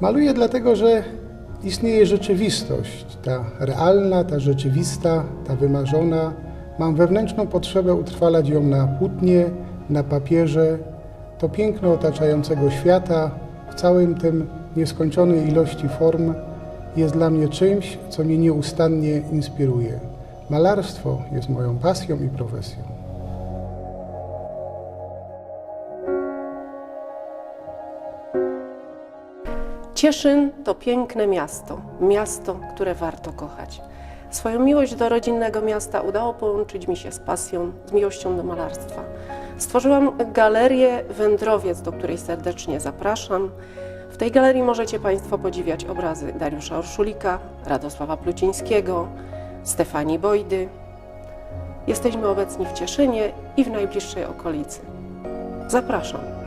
Maluję dlatego, że istnieje rzeczywistość, ta realna, ta rzeczywista, ta wymarzona. Mam wewnętrzną potrzebę utrwalać ją na płótnie, na papierze. To piękno otaczającego świata w całym tym nieskończonej ilości form jest dla mnie czymś, co mnie nieustannie inspiruje. Malarstwo jest moją pasją i profesją. Cieszyn to piękne miasto, miasto, które warto kochać. Swoją miłość do rodzinnego miasta udało połączyć mi się z pasją, z miłością do malarstwa. Stworzyłam galerię Wędrowiec, do której serdecznie zapraszam. W tej galerii możecie Państwo podziwiać obrazy Dariusza Orszulika, Radosława Plucińskiego, Stefanii Bojdy. Jesteśmy obecni w Cieszynie i w najbliższej okolicy. Zapraszam.